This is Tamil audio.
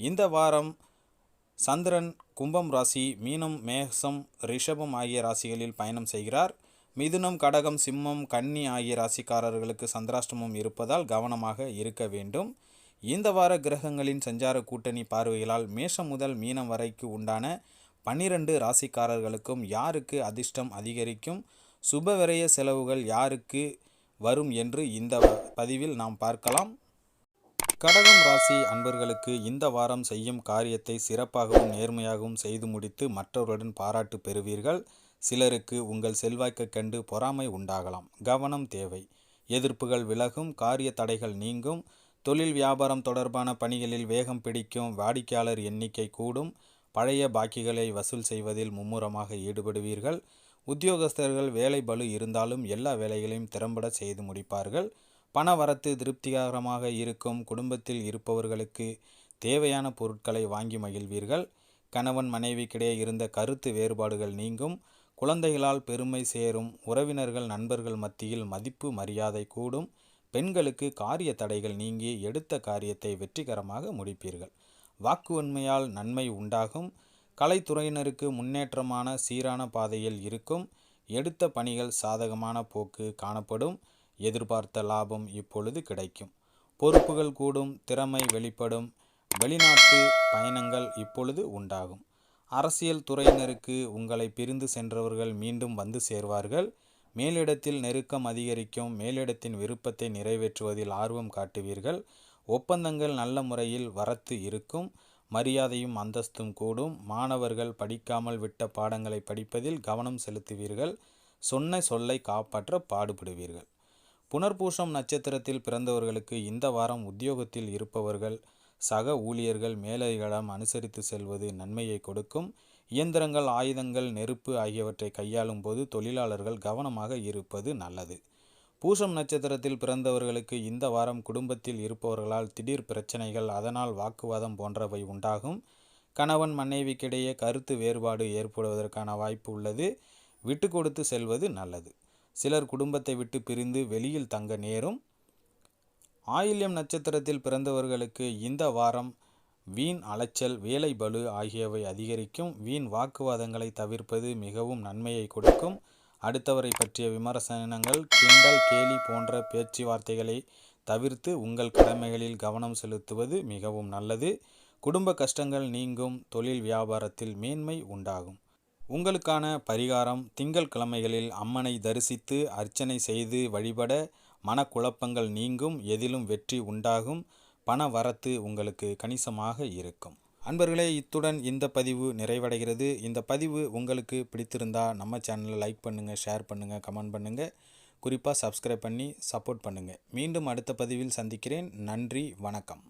இந்த வாரம் சந்திரன் கும்பம் ராசி மீனம் மேகசம் ரிஷபம் ஆகிய ராசிகளில் பயணம் செய்கிறார். மிதுனம் கடகம் சிம்மம் கன்னி ஆகிய ராசிக்காரர்களுக்கு சந்திராஷ்டமம் இருப்பதால் கவனமாக இருக்க வேண்டும். இந்த வார கிரகங்களின் சஞ்சார கூட்டணி பார்வைகளால் மேஷம் முதல் மீனம் வரைக்கு உண்டான பன்னிரண்டு ராசிக்காரர்களுக்கும் யாருக்கு அதிர்ஷ்டம் அதிகரிக்கும்? சுபவிரய செலவுகள் யாருக்கு வரும் என்று இந்த பதிவில் நாம் பார்க்கலாம். கடகம் ராசி அன்பர்களுக்கு இந்த வாரம் செய்யும் காரியத்தை சிறப்பாகவும் நேர்மையாகவும் செய்து முடித்து மற்றவர்களுடன் பாராட்டு பெறுவீர்கள். சிலருக்கு உங்கள் செல்வாக்கை கண்டு பொறாமை உண்டாகலாம். கவனம் தேவை. எதிர்ப்புகள் விலகும் காரிய தடைகள் நீங்கும் தொழில் வியாபாரம் தொடர்பான பணிகளில் வேகம் பிடிக்கும் வாடிக்கையாளர் எண்ணிக்கை கூடும் பழைய பாக்கிகளை வசூல் செய்வதில் மும்முரமாக ஈடுபடுவீர்கள். உத்தியோகஸ்தர்கள் வேலை பலு இருந்தாலும் எல்லா வேலைகளையும் திறம்பட செய்து முடிப்பார்கள். பண வரத்து திருப்திகரமாக இருக்கும் குடும்பத்தில் இருப்பவர்களுக்கு தேவையான பொருட்களை வாங்கி மகிழ்வீர்கள். கணவன் மனைவிக்கிடையே இருந்த கருத்து வேறுபாடுகள் நீங்கும். குழந்தைகளால் பெருமை சேரும். உறவினர்கள் நண்பர்கள் மத்தியில் மதிப்பு மரியாதை கூடும். பெண்களுக்கு காரிய தடைகள் நீங்கி எடுத்த காரியத்தை வெற்றிகரமாக முடிப்பீர்கள். வாக்குவன்மையால் நன்மை உண்டாகும். கலைத்துறையினருக்கு முன்னேற்றமான சீரான பாதையில் இருக்கும். எடுத்த பணிகள் சாதகமான போக்கு காணப்படும். எதிர்பார்த்த லாபம் இப்பொழுது கிடைக்கும். பொறுப்புகள் கூடும் திறமை வெளிப்படும் வெளிநாட்டு பயணங்கள் இப்பொழுது உண்டாகும். அரசியல் துறையினருக்கு உங்களை பிரிந்து சென்றவர்கள் மீண்டும் வந்து சேர்வார்கள். மேலிடத்தில் நெருக்கம் அதிகரிக்கும் மேலிடத்தின் விருப்பத்தை நிறைவேற்றுவதில் ஆர்வம் காட்டுவீர்கள். ஒப்பந்தங்கள் நல்ல முறையில் வரத்து இருக்கும் மரியாதையும் அந்தஸ்தும் கூடும். மாணவர்கள் படிக்காமல் விட்ட பாடங்களை படிப்பதில் கவனம் செலுத்துவீர்கள். சொன்ன சொல்லை காப்பாற்ற பாடுபடுவீர்கள். புனர்பூசம் நட்சத்திரத்தில் பிறந்தவர்களுக்கு இந்த வாரம் உத்தியோகத்தில் இருப்பவர்கள் சக ஊழியர்கள் மேலதிகளம் அனுசரித்து செல்வது நன்மையை கொடுக்கும். இயந்திரங்கள் ஆயுதங்கள் நெருப்பு ஆகியவற்றை கையாளும் போது தொழிலாளர்கள் கவனமாக இருப்பது நல்லது. பூசம் நட்சத்திரத்தில் பிறந்தவர்களுக்கு இந்த வாரம் குடும்பத்தில் இருப்பவர்களால் திடீர் பிரச்சனைகள் அதனால் வாக்குவாதம் போன்றவை உண்டாகும். கணவன் மனைவிக்கிடையே கருத்து வேறுபாடு ஏற்படுவதற்கான வாய்ப்பு உள்ளது. விட்டு கொடுத்து செல்வது நல்லது. சிலர் குடும்பத்தை விட்டு பிரிந்து வெளியில் தங்க நேரும். ஆயில்யம் நட்சத்திரத்தில் பிறந்தவர்களுக்கு இந்த வாரம் வீண் அலைச்சல் வேலை பலு ஆகியவை அதிகரிக்கும். வீண் வாக்குவாதங்களை தவிர்ப்பது மிகவும் நன்மையை கொடுக்கும். அடுத்தவரை பற்றிய விமர்சனங்கள் கிண்டல் கேலி போன்ற பேச்சுவார்த்தைகளை தவிர்த்து உங்கள் கடமைகளில் கவனம் செலுத்துவது மிகவும் நல்லது. குடும்ப கஷ்டங்கள் நீங்கும் தொழில் வியாபாரத்தில் மேன்மை உண்டாகும். உங்களுக்கான பரிகாரம் திங்கள் கிழமைகளில் அம்மனை தரிசித்து அர்ச்சனை செய்து வழிபட மனக்குழப்பங்கள் நீங்கும் எதிலும் வெற்றி உண்டாகும் பண வரத்து உங்களுக்கு கணிசமாக இருக்கும். அன்பர்களே இத்துடன் இந்த பதிவு நிறைவடைகிறது. இந்த பதிவு உங்களுக்கு பிடித்திருந்தால் நம்ம சேனலை லைக் பண்ணுங்கள் ஷேர் பண்ணுங்கள் கமெண்ட் பண்ணுங்கள் குறிப்பாக சப்ஸ்கிரைப் பண்ணி சப்போர்ட் பண்ணுங்கள் மீண்டும் அடுத்த பதிவில் சந்திக்கிறேன். நன்றி வணக்கம்.